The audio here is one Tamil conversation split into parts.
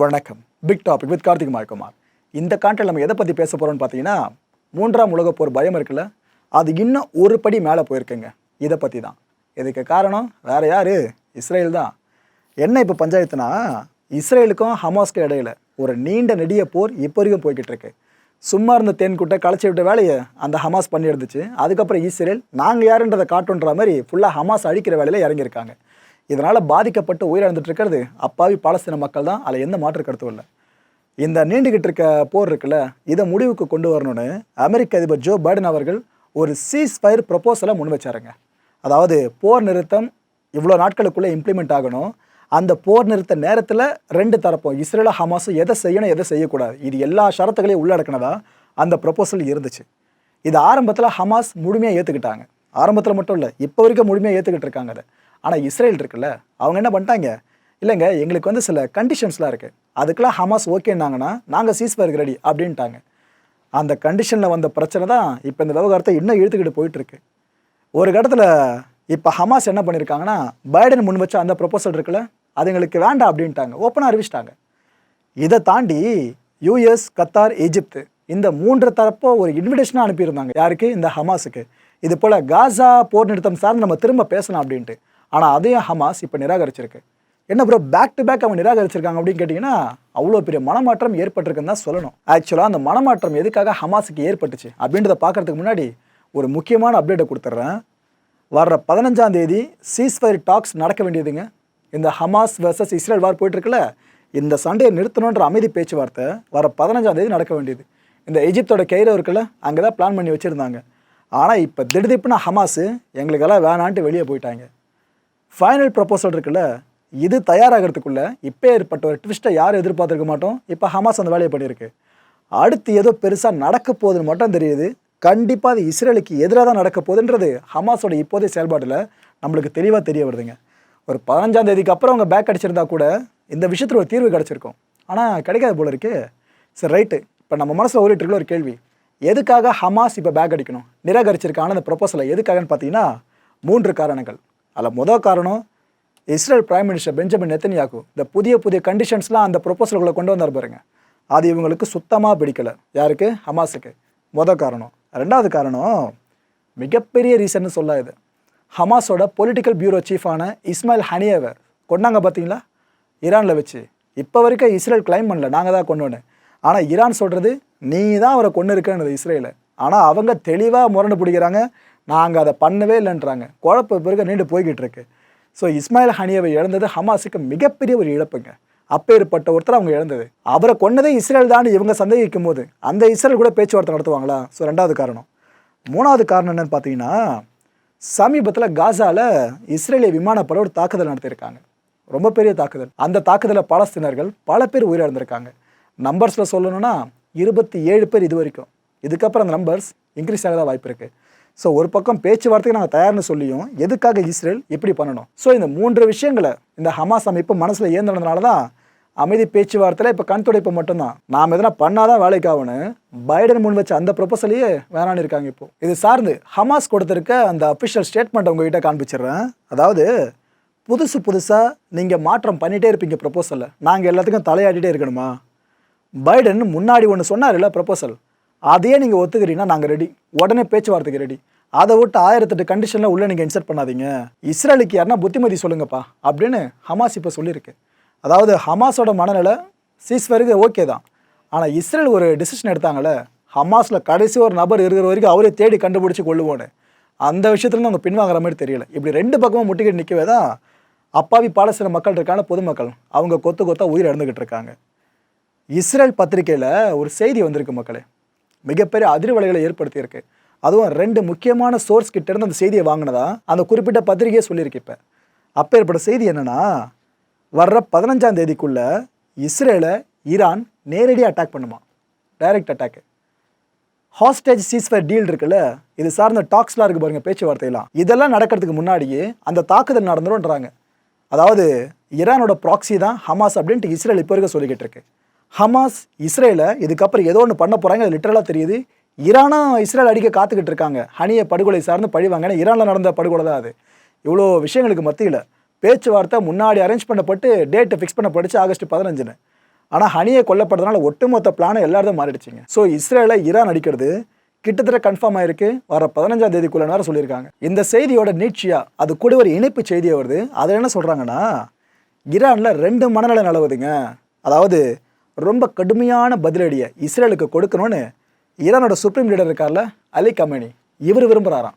வணக்கம். Big topic with Karthik Mayakumar இந்த காண்டில் நம்ம எதை பற்றி பேச போகிறோம்னு பார்த்தீங்கன்னா மூன்றாம் உலகப் போர் பயம் இருக்குல்ல அது இன்னும் ஒரு படி மேலே போயிருக்குங்க. இதை பற்றி தான். இதுக்கு காரணம் வேறு யார்? இஸ்ரேல் தான். என்ன இப்போ பஞ்சாயத்துனா இஸ்ரேலுக்கும் ஹமாஸ்க்கும் இடையில ஒரு நீண்ட நெடிய போர் இப்போ வரைக்கும் போய்கிட்டு இருக்கு. சும்மா இருந்த தேன்குட்டை களைச்சி விட்ட வேலையை அந்த ஹமாஸ் பண்ணி எடுத்துச்சு அதுக்கப்புறம் இஸ்ரேல் நாங்கள் யாருன்றதை காட்டுன்ற மாதிரி ஃபுல்லாக ஹமாஸ் அழிக்கிற வேலையில் இறங்கியிருக்காங்க. இதனால் பாதிக்கப்பட்டு உயிரிழந்துட்டு இருக்கிறது அப்பாவி பாலஸ்தீன மக்கள் தான் அதில் எந்த மாற்று கருத்தும் இல்லை. இந்த நீண்டுகிட்டு இருக்க போர் இருக்குல்ல இதை முடிவுக்கு கொண்டு வரணும்னு அமெரிக்க அதிபர் ஜோ பைடன் அவர்கள் ஒரு சீஸ் ஃபயர் ப்ரப்போசலை முன் வச்சாருங்க. அதாவது போர் நிறுத்தம் இவ்வளோ நாட்களுக்குள்ளே இம்ப்ளிமெண்ட் ஆகணும். அந்த போர் நிறுத்த நேரத்தில் ரெண்டு தரப்பும் இஸ்ரேல ஹமாஸும் எதை செய்யணும் எதை செய்யக்கூடாது. இது எல்லா ஷரத்துகளையும் உள்ளடக்கினதா அந்த ப்ரப்போசல் இருந்துச்சு. இது ஆரம்பத்தில் ஹமாஸ் முழுமையாக ஏற்றுக்கிட்டாங்க ஆரம்பத்தில் மட்டும் இல்லை இப்போ வரைக்கும் முழுமையாக ஏற்றுக்கிட்டு இருக்காங்க அதை. ஆனால் இஸ்ரேல் இருக்குல்ல அவங்க என்ன பண்ணிட்டாங்க? இல்லைங்க எங்களுக்கு வந்து சில கண்டிஷன்ஸ்லாம் இருக்குது அதுக்கெலாம் ஹமாஸ் ஓகேன்னாங்கன்னா நாங்கள் சீஸ் சீஸ்ஃபயருக்கு ரெடி அப்படின்ட்டாங்க. அந்த கண்டிஷனில் வந்த பிரச்சனை தான் இப்போ இந்த விவகாரத்தை இன்னும் இழுத்துக்கிட்டு போயிட்டுருக்கு. ஒரு கட்டத்தில் இப்போ ஹமாஸ் என்ன பண்ணியிருக்காங்கன்னா பைடன் முன் வச்ச அந்த ப்ரொபோசல் இருக்குல்ல அது எங்களுக்கு வேண்டாம் அப்படின்ட்டாங்க. ஓப்பனாக அறிவிச்சிட்டாங்க. இதை தாண்டி யூஎஸ் கத்தார் எஜிப்து இந்த மூன்று தரப்போ ஒரு இன்விடேஷனாக அனுப்பியிருந்தாங்க. யாருக்கு? இந்த ஹமாஸுக்கு. இது போல் காசா போர் நிறுத்தம் சார்ந்து நம்ம திரும்ப பேசலாம் அப்படின்ட்டு. ஆனால் அதையும் ஹமாஸ் இப்போ நிராகரிச்சிருக்கு. என்ன ப்ரோ பேக் டு பேக் அவங்க நிராகரிச்சிருக்காங்க அப்படின்னு கேட்டிங்கன்னா அவ்வளோ பெரிய மனமாற்றம் ஏற்பட்டிருக்குன்னு தான் சொல்லணும். ஆக்சுவலாக அந்த மனமாற்றம் எதுக்காக ஹமாஸுக்கு ஏற்பட்டுச்சு அப்படின்றத பார்க்கறதுக்கு முன்னாடி ஒரு முக்கியமான அப்டேட்டை கொடுத்துட்றேன். வர்ற பதினஞ்சாம் தேதி சீஸ்ஃபயர் டாக்ஸ் நடக்க வேண்டியதுங்க. இந்த ஹமாஸ் வர்சஸ் இஸ்ரேல் வார் போயிட்டுருக்குல்ல இந்த சண்டையை நிறுத்தணுன்ற அமைதி பேச்சுவார்த்தை வர பதினஞ்சாம் தேதி நடக்க வேண்டியது. இந்த எஜிப்தோட கெய்ரோ இருக்குல்ல அங்கே தான் பிளான் பண்ணி வச்சுருந்தாங்க. ஆனால் இப்போ திடுதிப்புனா ஹமாஸு எங்களுக்கெல்லாம் வேணான்ட்டு வெளியே போயிட்டாங்க. ஃபைனல் ப்ரப்போசல் இருக்குல்ல இது தயாராகிறதுக்குள்ள இப்போ ஏற்பட்ட ஒரு ட்விஸ்ட்டை யாரும் எதிர்பார்த்துருக்க மாட்டோம். இப்போ ஹமாஸ் அந்த வேலையை பண்ணியிருக்கு. அடுத்து ஏதோ பெருசாக நடக்க போகுதுன்னு மட்டும் தெரியுது. கண்டிப்பாக அது இஸ்ரேலுக்கு எதிராக தான் நடக்க போகுதுன்றது ஹமாஸோட இப்போதைய செயல்பாட்டில் நம்மளுக்கு தெளிவாக தெரிய வருதுங்க. ஒரு பதினஞ்சாம் தேதிக்கு அப்புறம் அவங்க பேக் அடிச்சிருந்தா கூட இந்த விஷயத்தில் ஒரு தீர்வு கிடச்சிருக்கும். ஆனால் கிடைக்காது போல இருக்கு. சரி ரைட்டு இப்போ நம்ம மனசில் ஓடிட்டு இருக்கிற ஒரு கேள்வி. எதுக்காக ஹமாஸ் இப்போ பேக் அடிக்கணும்? நிராகரிச்சிருக்கான அந்த ப்ரொபோசலை எதுக்காகன்னு பார்த்தீங்கன்னா மூன்று காரணங்கள். அதில் முதல் காரணம் இஸ்ரேல் பிரைம் மினிஸ்டர் பெஞ்சமின் நெத்தனியாக்கு இந்த புதிய புதிய கண்டிஷன்ஸ்லாம் அந்த ப்ரொப்போசல்களை கொண்டு வந்தார் பாருங்க. அது இவங்களுக்கு சுத்தமாக பிடிக்கல. யாருக்கு? ஹமாஸுக்கு. மொதல் காரணம். ரெண்டாவது காரணம் மிகப்பெரிய ரீசன்னு சொல்ல இது. ஹமாஸோட பொலிட்டிக்கல் பியூரோ சீஃபான இஸ்மாயில் ஹனியவை கொண்டாங்க பார்த்தீங்களா ஈரானில் வச்சு. இப்போ வரைக்கும் இஸ்ரேல் கிளைம் பண்ணல. நாங்கள் தான் கொண்டு ஆனால் ஈரான் சொல்கிறது நீ தான் அவரை கொண்டு இருக்கேன்னு இஸ்ரேலை. ஆனால் அவங்க தெளிவாக முரண்டு பிடிக்கிறாங்க. நாங்கள் அதை பண்ணவே இல்லைன்றாங்க. குழப்ப பிறகு நீண்டு போய்கிட்டு இருக்கு ஸோ இஸ்மாயில் ஹனியவை இழந்தது ஹமாஸுக்கு மிகப்பெரிய ஒரு இழப்புங்க. அப்பேற்பட்ட ஒருத்தர் அவங்க இழந்தது. அவரை கொன்னதே இஸ்ரேல் தான் இவங்க சந்தேகிக்கும் போது. அந்த இஸ்ரேல் கூட பேச்சுவார்த்தை நடத்துவாங்களா? ஸோ ரெண்டாவது காரணம். மூணாவது காரணம் என்னன்னு பார்த்தீங்கன்னா சமீபத்தில் காசாவில் இஸ்ரேலிய விமானப்படை ஒரு தாக்குதல் நடத்தியிருக்காங்க. ரொம்ப பெரிய தாக்குதல். அந்த தாக்குதலில் பாலஸ்தீனர்கள் பல பேர் உயிரிழந்திருக்காங்க. நம்பர்ஸில் சொல்லணும்னா இருபத்தி ஏழு பேர் இது வரைக்கும். இதுக்கப்புறம் அந்த நம்பர்ஸ் இன்க்ரீஸ் ஆக தான் வாய்ப்பு இருக்குது ஸோ ஒரு பக்கம் பேச்சுவார்த்தைக்கு நாங்கள் தயார்னு சொல்லியும் எதுக்காக இஸ்ரேல் இப்படி பண்ணணும்? ஸோ இந்த மூன்று விஷயங்களை இந்த ஹமாஸ் அமைப்பு மனசில் ஏந்தனதுனால தான் அமைதி பேச்சுவார்த்தையில் இப்போ கண் துடைப்பு மட்டும்தான். நாம் எதனா பண்ணாதான் வேலைக்கு ஆகணும். பைடன் முன் வச்ச அந்த ப்ரொபோசலையே வேணான்னு இருக்காங்க இப்போ. இது சார்ந்து ஹமாஸ் கொடுத்துருக்க அந்த அஃபிஷியல் ஸ்டேட்மெண்ட் உங்ககிட்ட காண்பிச்சிடுறேன். அதாவது புதுசு புதுசாக நீங்கள் மாற்றம் பண்ணிகிட்டே இருப்பீங்க ப்ரொபோசலில் நாங்கள் எல்லாத்துக்கும் தலையாடிட்டே இருக்கணுமா? பைடன் முன்னாடி ஒன்று சொன்னார்ல ப்ரொபோசல் அதையே நீங்கள் ஒத்துக்கிறீங்கன்னா நாங்கள் ரெடி உடனே பேச்சுவார்த்தைக்கு ரெடி அதை விட்டு ஆயிரத்தெட்டு கண்டிஷனில் உள்ளே நீங்கள் இன்சர்ட் பண்ணாதீங்க. இஸ்ரேலுக்கு யாருன்னா புத்திமதி சொல்லுங்கப்பா அப்படின்னு ஹமாஸ் இப்போ சொல்லியிருக்கு. அதாவது ஹமாஸோட மனநிலை சீஸ்வருக்கு ஓகே தான். ஆனால் இஸ்ரேல் ஒரு டிசிஷன் எடுத்தாங்களே ஹமாஸில் கடைசி ஒரு நபர் இருக்கிற வரைக்கும் அவரே தேடி கண்டுபிடிச்சி கொள்ளுவோன்னு. அந்த விஷயத்துலேருந்து அவங்க பின்வாங்குற மாதிரி தெரியல. இப்படி ரெண்டு பக்கமும் முட்டிக்கிட்டு நிற்கவே தான் அப்பாவி பாலஸ்தீன மக்கள் இருக்கான பொதுமக்கள். அவங்க கொத்து கொத்தாக உயிர் இழந்துக்கிட்டு இருக்காங்க. இஸ்ரேல் பத்திரிக்கையில் ஒரு செய்தி வந்திருக்கு மக்களே. மிகப்பெரிய அதிர்வலைகளை ஏற்படுத்தியிருக்கு. அதுவும் ரெண்டு முக்கியமான சோர்ஸ் கிட்டேருந்து அந்த செய்தியை வாங்கினதா? அந்த குறிப்பிட்ட பத்திரிகையே சொல்லியிருக்கு இப்போ. அப்பேற்பட்ட செய்தி என்னென்னா வர்ற பதினஞ்சாம் தேதிக்குள்ளே இஸ்ரேலை ஈரான் நேரடியாக அட்டாக் பண்ணுமா? Direct attack hostage ceasefire deal இருக்குல்ல? இது சார்ந்த டாக்ஸ்லாம் இருக்கு பாருங்கள் பேச்சுவார்த்தையெல்லாம். இதெல்லாம் நடக்கிறதுக்கு முன்னாடியே அந்த தாக்குதல் நடந்துரும்ன்றாங்க. அதாவது ஈரானோட ப்ராக்ஸி தான் ஹமாஸ் அப்படின்ட்டு இஸ்ரேல் இப்போ இருக்க சொல்லிக்கிட்டு இருக்கு. ஹமாஸ் இஸ்ரேலை இதுக்கப்புறம் ஏதோ ஒன்று பண்ண போகிறாங்க அது லிட்டரலாக தெரியுது. ஈரானும் இஸ்ரேல் அடிக்க காத்துக்கிட்டு இருக்காங்க. ஹனியை படுகொலை சார்ந்து பழிவாங்கன்னா ஈரானில் நடந்த படுகொலை தான் அது. இவ்வளோ விஷயங்களுக்கு மத்தியில் பேச்சுவார்த்தை முன்னாடி அரேஞ்ச் பண்ணப்பட்டு டேட்டை ஃபிக்ஸ் பண்ணப்பட்டுச்சு ஆகஸ்ட் பதினஞ்சுன்னு. ஆனால் ஹனியை கொல்லப்படுறதுனால ஒட்டுமொத்த பிளானை எல்லாரும் மாறிடுச்சிங்க. ஸோ இஸ்ரேலை ஈரான் அடிக்கிறது கிட்டத்தட்ட கன்ஃபார்ம் ஆயிருக்கு. வர பதினஞ்சாம் தேதிக்குள்ள நேரம் சொல்லியிருக்காங்க. இந்த செய்தியோட நீட்சியா அது கூட ஒரு இணைப்பு செய்தியாக வருது. அதில் என்ன சொல்கிறாங்கன்னா ஈரானில் ரெண்டு மனநிலை நிலவுதுங்க. அதாவது ரொம்ப கடுமையான பதிலடியை இஸ்ரேலுக்கு கொடுக்கணும்னு ஈரானோட சுப்ரீம் லீடர் இருக்கார்ல அலி கமேனி. இவர் விரும்புகிறாராம்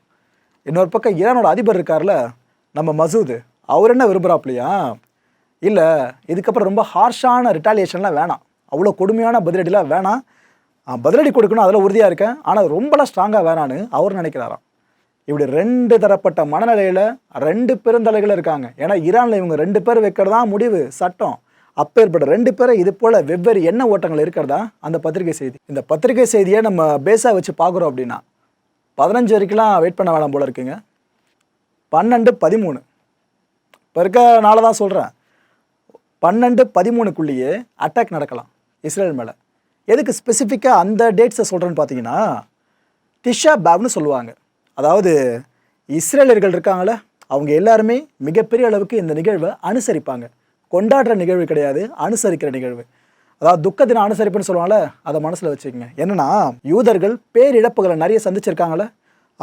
இன்னொரு பக்கம் ஈரானோட அதிபர் இருக்கார்ல நம்ம மசூது. அவர் என்ன விரும்புகிறாப்லையா இல்லை இதுக்கப்புறம் ரொம்ப ஹார்ஷான ரிட்டாலியேஷன்லாம் வேணாம். அவ்வளோ கொடுமையான பதிலடிலாம் வேணாம். பதிலடி கொடுக்கணும் அதில் உறுதியாக இருக்கேன். ஆனால் ரொம்பலாம் ஸ்ட்ராங்காக வேணான்னு அவர் நினைக்கிறாராம். இப்படி ரெண்டு தரப்பட்ட மனநிலையில் ரெண்டு பெருந்தலைகள் இருக்காங்க. ஏன்னா ஈரானில் இவங்க ரெண்டு பேர் வைக்கிறதா முடிவு சட்டம். அப்பேற்பட்ட ரெண்டு பேரை இது போல் வெவ்வேறு எண்ண ஓட்டங்கள் இருக்கிறதா அந்த பத்திரிகை செய்தி. இந்த பத்திரிகை செய்தியை நம்ம பேஸாக வச்சு பார்க்குறோம் அப்படின்னா பதினஞ்சு வரைக்கும்லாம் வெயிட் பண்ண வேணாம் போல இருக்குங்க. பன்னெண்டு பதிமூணு. இப்போ இருக்க நாளை தான் சொல்கிறேன் பன்னெண்டு பதிமூணுக்குள்ளேயே அட்டாக் நடக்கலாம் இஸ்ரேல் மேலே. எதுக்கு ஸ்பெசிஃபிக்காக அந்த டேட்ஸை சொல்கிறேன்னு பார்த்தீங்கன்னா திஷா பேப்னு சொல்லுவாங்க. அதாவது இஸ்ரேலர்கள் இருக்காங்களே அவங்க எல்லாருமே மிகப்பெரிய அளவுக்கு இந்த நிகழ்வை அனுசரிப்பாங்க. கொண்டாடுற நிகழ்வு கிடையாது அனுசரிக்கிற நிகழ்வு. அதாவது துக்கத்தின அனுசரிப்புன்னு சொல்லுவாங்கல்ல அதை மனசில் வச்சுக்கோங்க. என்னென்னா யூதர்கள் பேரிழப்புகளை நிறைய சந்திச்சிருக்காங்களே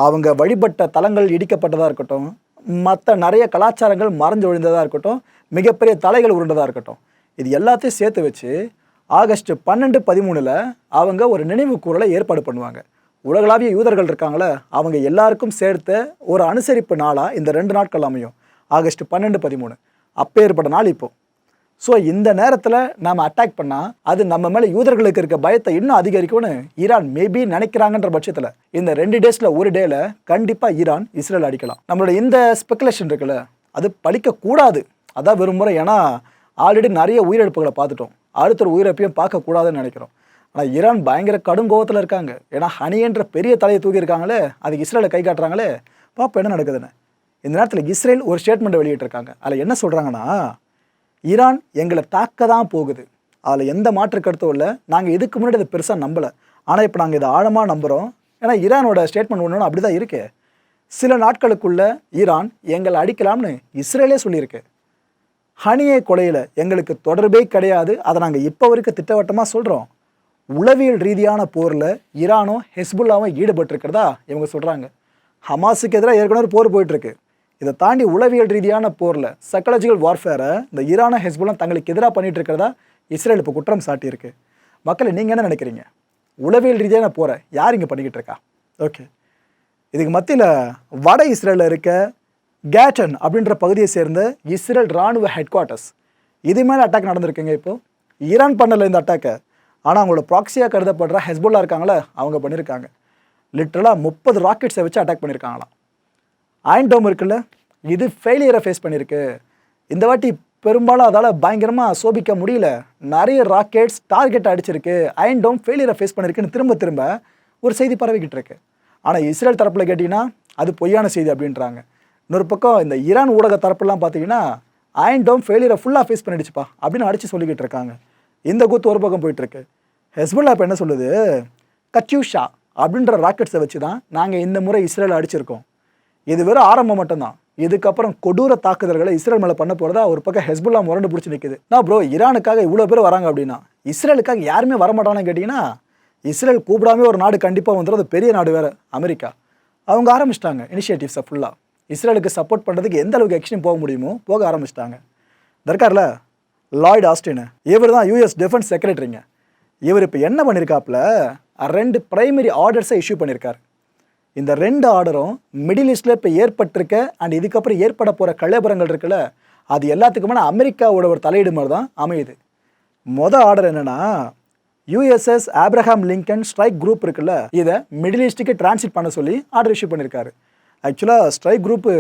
அவங்க வழிபட்ட தலங்கள் இடிக்கப்பட்டதாக இருக்கட்டும் மற்ற நிறைய கலாச்சாரங்கள் மறைஞ்சு ஒழிந்ததாக இருக்கட்டும் மிகப்பெரிய தலைகள் உருண்டதாக இருக்கட்டும். இது எல்லாத்தையும் சேர்த்து வச்சு ஆகஸ்ட் பன்னெண்டு பதிமூணில் அவங்க ஒரு நினைவு கூறலை ஏற்பாடு பண்ணுவாங்க. உலகளாவிய யூதர்கள் இருக்காங்களே அவங்க எல்லாருக்கும் சேர்த்த ஒரு அனுசரிப்பு நாளாக இந்த ரெண்டு நாட்கள் அமையும். ஆகஸ்ட் பன்னெண்டு பதிமூணு. அப்பேற்பட்ட நாள் இப்போ. ஸோ இந்த நேரத்தில் நாம் அட்டாக் பண்ணால் அது நம்ம மேலே யூதர்களுக்கு இருக்க பயத்தை இன்னும் அதிகரிக்கும்னு ஈரான் மேபி நினைக்கிறாங்கன்ற பட்சத்தில் இந்த ரெண்டு டேஸில் ஒரு டேயில் கண்டிப்பாக ஈரான் இஸ்ரேல் அடிக்கலாம். நம்மளோட இந்த ஸ்பெகுலேஷன் இருக்குல்ல அது பழிக்கக்கூடாது அதான் விரும்புகிறோம் ஏன்னா ஆல்ரெடி நிறைய உயிரிழப்புகளை பார்த்துட்டோம். அடுத்த ஒரு உயிரிழப்பையும் பார்க்கக்கூடாதுன்னு நினைக்கிறோம். ஆனால் ஈரான் பயங்கர கடும் கோபத்தில் இருக்காங்க. ஏன்னா ஹனின்ற பெரிய தலையை தூக்கியிருக்காங்களே அதுக்கு இஸ்ரேலை கை காட்டுறாங்களே பாப்போம் என்ன நடக்குதுன்னு. இந்த நேரத்தில் இஸ்ரேல் ஒரு ஸ்டேட்மெண்ட்டை வெளியிட்டிருக்காங்க. அதில் என்ன சொல்கிறாங்கன்னா ஈரான் எங்களை தாக்க தான் போகுது. அதில் எந்த மாற்று கருத்தும் இல்லை. நாங்கள் இதுக்கு முன்னாடி அதை பெருசாக நம்பலை. ஆனால் இப்போ நாங்கள் இதை ஆழமாக நம்புகிறோம் ஏன்னா ஈரானோட ஸ்டேட்மெண்ட் ஒன்று அப்படி தான் இருக்கு. சில நாட்களுக்குள்ள ஈரான் எங்களை அடிக்கலாம்னு இஸ்ரேலே சொல்லியிருக்கு. ஹனியே கொலையில் எங்களுக்கு தொடர்பே கிடையாது. அதை நாங்கள் இப்போ வரைக்கும் திட்டவட்டமாக சொல்கிறோம் உளவியல் ரீதியான போரில் ஈரானும் ஹெஸ்புல்லாவும் ஈடுபட்டிருக்கிறதா இவங்க சொல்கிறாங்க ஹமாஸுக்கு எதிராக ஏற்கனவே போர் போயிட்டுருக்கு. இதை தாண்டி உளவியல் ரீதியான போரில் சைக்காலஜிக்கல் வார்ஃபேரை இந்த ஈரான ஹெஸ்புல்லாம் தங்களுக்கு எதிராக பண்ணிட்டு இருக்கிறதா இஸ்ரேல் இப்போ குற்றம் சாட்டியிருக்கு. மக்களை நீங்கள் என்ன நினைக்கிறீங்க? உளவியல் ரீதியான போரை யார் இங்கே பண்ணிக்கிட்டு இருக்கா? ஓகே. இதுக்கு மத்தியில் வட இஸ்ரேலில் இருக்க கேட்டன் அப்படின்ற பகுதியை சேர்ந்த இஸ்ரேல் ராணுவ ஹெட் குவார்ட்டர்ஸ் இது மேலே அட்டாக் நடந்திருக்குங்க இப்போது ஈரான் பண்ணல இந்த அட்டாக்கை ஆனால் அவங்களோட ப்ராக்சியாக கருதப்படுற ஹெஸ்புல்லா இருக்காங்களே அவங்க பண்ணியிருக்காங்க லிட்ரலாக முப்பது ராக்கெட்ஸை வச்சு அட்டாக் பண்ணியிருக்காங்களாம் அயன் டோம் இருக்குல்ல? இது ஃபெயிலியரை ஃபேஸ் பண்ணியிருக்கு இந்த வாட்டி பெரும்பாலும் அதால் பயங்கரமாக சோபிக்க முடியல. நிறைய ராக்கெட்ஸ் டார்கெட் அடிச்சிருக்கு. அயன் டோம் ஃபெயிலியரை ஃபேஸ் பண்ணியிருக்குன்னு திரும்ப திரும்ப ஒரு செய்தி பரவிக்கிட்டு இருக்கு. ஆனால் இஸ்ரேல் தரப்பில் கேட்டிங்கன்னா அது பொய்யான செய்தி அப்படின்றாங்க. இன்னொரு பக்கம் இந்த ஈரான் ஊடக தரப்புலாம் பார்த்தீங்கன்னா அயன் டோம் ஃபெயிலியரை ஃபுல்லாக ஃபேஸ் பண்ணிடுச்சுப்பா அப்படின்னு அடித்து சொல்லிக்கிட்டு இருக்காங்க. இந்த கூத்து ஒரு பக்கம் போயிட்டுருக்கு ஹெஸ்புல்லா இப்போ என்ன சொல்லுது? கச்சியூஷா அப்படின்ற ராக்கெட்ஸை வச்சு தான் நாங்கள் இந்த முறை இஸ்ரேல் அடிச்சிருக்கோம். இது வெறும் ஆரம்பம் மட்டும்தான். இதுக்கப்புறம் கொடூர தாக்குதல்களை இஸ்ரேல் மேலே பண்ண போகிறதா ஒரு பக்கம் ஹெஸ்புல்லா முரண்டு பிடிச்சி நிற்குது நான் ப்ரோ ஈரானுக்காக இவ்வளோ பேர் வராங்க அப்படின்னா இஸ்ரேலுக்காக யாருமே வரமாட்டானு கேட்டிங்கன்னா இஸ்ரேல் கூப்பிடாம ஒரு நாடு கண்டிப்பாக வந்துடும் அது பெரிய நாடு வேறு அமெரிக்கா. அவங்க ஆரம்பிச்சிட்டாங்க இனிஷியேட்டிவ்ஸை ஃபுல்லாக இஸ்ரேலுக்கு சப்போர்ட் பண்ணுறதுக்கு எந்த அளவுக்கு எக்ஸ்ட்ரீம் போக முடியுமோ போக ஆரம்பிச்சிட்டாங்க. தர்கார்ல லாய்ட் ஆஸ்டின் இவர் தான் யூஎஸ் டிஃபென்ஸ் செக்ரட்டரிங்க இவர் இப்போ என்ன பண்ணியிருக்காப்புல ரெண்டு பிரைமரி ஆர்டர்ஸை இஷ்யூ பண்ணியிருக்காரு இந்த ரெண்டு ஆர்டரும் மிடில் ஈஸ்டில் இப்போ ஏற்பட்டிருக்க அண்ட் இதுக்கப்புறம் ஏற்பட போகிற கள்ளபுரங்கள் இருக்குல்ல அது எல்லாத்துக்குமான அமெரிக்காவோட ஒரு தலையீடு மாதிரி தான் அமையுது. மொதல் ஆர்டர் என்னென்னா USS Abraham Lincoln strike group இருக்குல்ல இதை மிடில் ஈஸ்ட்டுக்கு டிரான்ஸ்லேட் பண்ண சொல்லி ஆர்டர் இஷ்யூ பண்ணியிருக்காரு ஆக்சுவலாக ஸ்ட்ரைக் குரூப்பு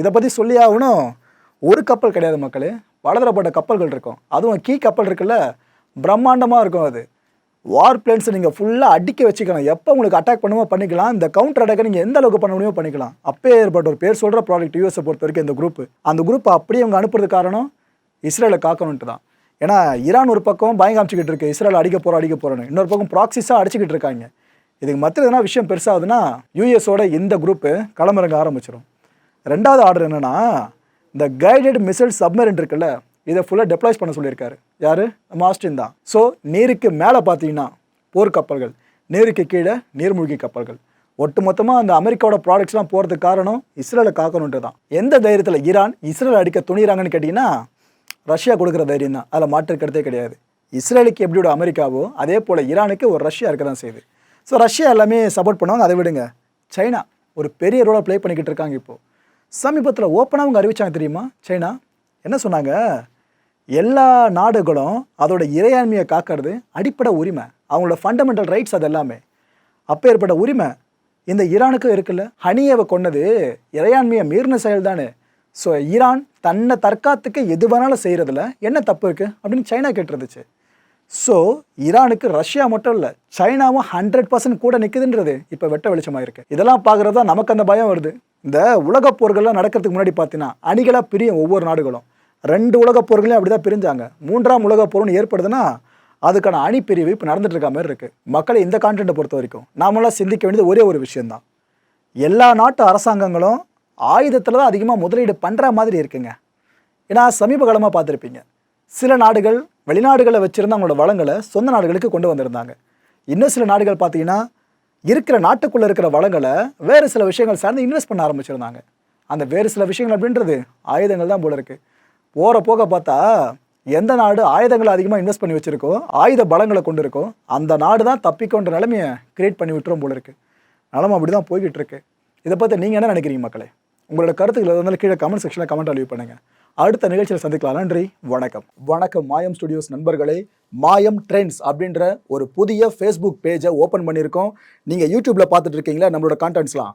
இதை பற்றி சொல்லி ஆகணும். ஒரு கப்பல் கிடையாது மக்களே பலதரப்பட்ட கப்பல்கள் இருக்கும். அதுவும் கீ கப்பல் இருக்குல்ல பிரம்மாண்டமாக இருக்கும் அது. வார் பிளேன்ஸை நீங்கள் ஃபுல்லாக அடிக்க வச்சுக்கலாம் எப்போ உங்களுக்கு அட்டாக் பண்ணுமோ பண்ணிக்கலாம். இந்த கவுண்டர் அட்டாக்கை நீங்கள் எந்த அளவுக்கு பண்ண முடியுமோ பண்ணிக்கலாம். அப்பே ஏற்பட்ட ஒரு பேர் சொல்கிற ப்ராடக்ட் யூஎஸை பொறுத்த வரைக்கும் இந்த குரூப் அந்த குரூப் அப்படியே அவங்க அனுப்புறது காரணம் இஸ்ரேலை காக்கணுன்ட்டு தான். ஏன்னா ஈரான் ஒரு பக்கம் பயம் காமிச்சிக்கிட்டு இருக்கு. இஸ்ரேல் அடிக்க போகிறோம் அடிக்க போகிறோன்னு இன்னொரு பக்கம் ப்ராக்சிஸாக அடிச்சுக்கிட்டு இருக்காங்க. இதுக்கு மற்ற எதனா விஷயம் பெருசாகுதுன்னா யூஎஸோட இந்த குரூப்பு களமிறங்க ஆரம்பிச்சிடும் ரெண்டாவது ஆர்டர் என்னென்னா இந்த கைடட் மிசைல் சப்மரின் இருக்குல்ல இதை ஃபுல்லாக டெப்ளாய்ஸ் பண்ண சொல்லியிருக்காரு. யார்? நம்ம ஆஸ்டின் தான். ஸோ நீருக்கு மேலே பார்த்தீங்கன்னா போர்க்கப்பல்கள் நீருக்கு கீழே நீர்மூழ்கி கப்பல்கள். ஒட்டுமொத்தமாக அந்த அமெரிக்காவோட ப்ராடக்ட்ஸ்லாம் போகிறதுக்கு காரணம் இஸ்ரேலை காக்கணுன்ட்டு தான். எந்த தைரியத்தில் ஈரான் இஸ்ரேல் அடிக்க துணிகிறாங்கன்னு கேட்டிங்கன்னா ரஷ்யா கொடுக்குற தைரியம் தான். அதில் மாற்று கிடையாது. இஸ்ரேலுக்கு எப்படியோட அமெரிக்காவோ அதே போல் ஈரானுக்கு ஒரு ரஷ்யா இருக்க தான் செய்யுது. ஸோ ரஷ்யா எல்லாமே சப்போர்ட் பண்ணுவாங்க அதை விடுங்க. சைனா ஒரு பெரிய ரோலை ப்ளே பண்ணிக்கிட்டு இருக்காங்க இப்போது சமீபத்தில் ஓப்பனாக அவங்க அறிவிச்சாங்க தெரியுமா? சைனா என்ன சொன்னாங்க? எல்லா நாடுகளும் அதோட இறையாண்மையை காக்கிறது அடிப்படை உரிமை. அவங்களோட ஃபண்டமெண்டல் ரைட்ஸ் அது எல்லாமே அப்பேற்பட்ட உரிமை இந்த ஈரானுக்கும் இருக்குல்ல? ஹனியவை கொன்னது இறையாண்மையை மீறின செயல் தானே ஸோ ஈரான் தன்னை தற்காத்துக்கு எது வேணாலும் செய்கிறதுல என்ன தப்பு இருக்குது அப்படின்னு சைனா கேட்டிருந்துச்சு. ஸோ ஈரானுக்கு ரஷ்யா மட்டும் இல்லை சைனாவும் ஹண்ட்ரட் பர்சன்ட் கூட நிற்குதுன்றது இப்போ வெட்ட வெளிச்சமாக இருக்குது இதெல்லாம் பார்க்குறது தான் நமக்கு அந்த பயம் வருது. இந்த உலகப் போர்கள்லாம் நடக்கிறதுக்கு முன்னாடி பார்த்தீங்கன்னா அணிகளாக பிரியும் ஒவ்வொரு நாடுகளும். ரெண்டு உலகப் போர்களையும் அப்படி தான் பிரிஞ்சாங்க. மூன்றாம் உலகப் போர்னு ஏற்படுதுன்னா அதுக்கான அணி பிரிவு இப்போ நடந்துட்டு இருக்க மாதிரி இருக்குது மக்களை இந்த கான்டென்ட்டை பொறுத்த வரைக்கும் நாமெல்லாம் சிந்திக்க வேண்டியது ஒரே ஒரு விஷயந்தான் எல்லா நாட்டு அரசாங்கங்களும் ஆயுதத்தில் தான் அதிகமாக முதலீடு பண்ணுற மாதிரி இருக்குங்க. ஏன்னா சமீப காலமாக பார்த்துருப்பீங்க. சில நாடுகள் வெளிநாடுகளை வச்சுருந்து அவங்களோட வளங்களை சொந்த நாடுகளுக்கு கொண்டு வந்திருந்தாங்க. இன்னும் சில நாடுகள் பார்த்தீங்கன்னா இருக்கிற நாட்டுக்குள்ளே இருக்கிற வளங்களை வேறு சில விஷயங்கள் சார்ந்து இன்வெஸ்ட் பண்ண ஆரம்பிச்சிருந்தாங்க. அந்த வேறு சில விஷயங்கள் அப்படின்றது ஆயுதங்கள் தான் போல இருக்குது போகிற போக பார்த்தா எந்த நாடு ஆயுதங்களை அதிகமாக இன்வெஸ்ட் பண்ணி வச்சுருக்கோ ஆயுத பலங்களை கொண்டு இருக்கோ அந்த நாடு தான் தப்பிக்கோன்ற நிலைமையை கிரியேட் பண்ணி விட்டுரும் போல இருக்குது நிலமை அப்படி தான் போய்கிட்டு இருக்கு. இதை பற்றி நீங்கள் என்ன நினைக்கிறீங்க மக்களே? உங்களோட கருத்துக்கள் இருந்தாலும் கீழே கமெண்ட் செக்ஷனில் கமெண்ட் அழிவு பண்ணுங்கள் அடுத்த நிகழ்ச்சியில் சந்திக்கலாம். நன்றி வணக்கம். வணக்கம் மாயம் ஸ்டுடியோஸ் நண்பர்களே. மாயம் ட்ரெண்ட்ஸ் அப்படின்ற ஒரு புதிய ஃபேஸ்புக் பேஜை ஓப்பன் பண்ணியிருக்கோம். நீங்கள் யூடியூப்பில் பார்த்துட்டு இருக்கீங்களா? நம்மளோட கான்டென்ட்ஸ்லாம்